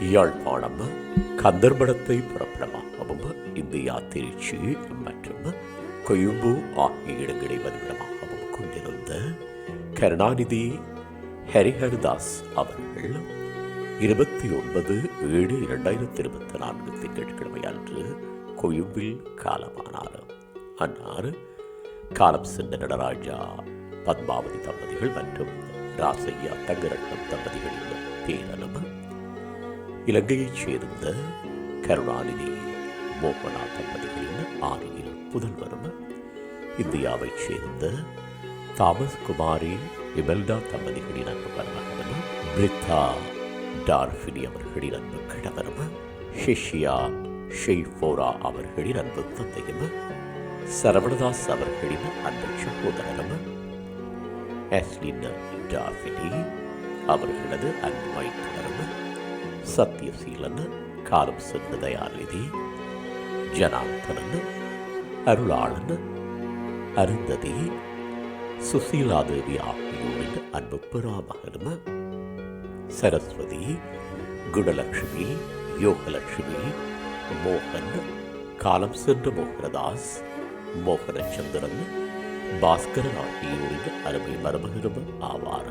யாழ்ப்பாணம் கந்தர்படத்தை புறப்படமாகவும் இந்தியா திருச்சி மற்றும் கொழும்பு ஆகிய இடங்களை வதிவிடமாகவும் கொண்டிருந்த கருணாநிதி ஹரிஹர்தாஸ் அவர்கள் இருபத்தி ஒன்பது ஏழு இரண்டாயிரத்தி இருபத்தி நான்கு திங்கட்கிழமை அன்று கொழும்பில் காலமானார். அன்னார் காலம் சென்ற நடராஜா பத்மாவதி தம்பதிகள் மற்றும் ராசையா தங்கரட்னம் தம்பதிகள் இலங்கையைச் சேர்ந்த கருணாநிதி மோகனா தம்பதிகளின் ஆறியில் புதல்வரும் இந்தியாவைச் சேர்ந்த தாமஸ் குமாரி இமெல்டா தம்பதிகளின் அன்பு மருமகனும் பிரித்தா டார்ஃபினி அவர்களின் அன்பு கணவரும் ஷிஷியா ஷெய்ஃபோரா அவர்களின் அன்பு தந்தையும் சரவணதாஸ் அவர்களின் அன்பு சகோதரரும் டார்ஃபினி அவர்களது அன்பு வைத்தவரும் சத்யசீலன் காலம் சென்ற தயாநிதி ஜனார்த்தனன் அருளாளன் அருந்ததி சுசீலாதேவி ஆகியோரின் அன்பு பெறாமகனும் சரஸ்வதி குணலட்சுமி யோகலட்சுமி மோகன் காலம் சென்ற மோகனதாஸ் மோகனச்சந்திரன் பாஸ்கரன் ஆகியோரின் அருமை மருமகனும் ஆவார்.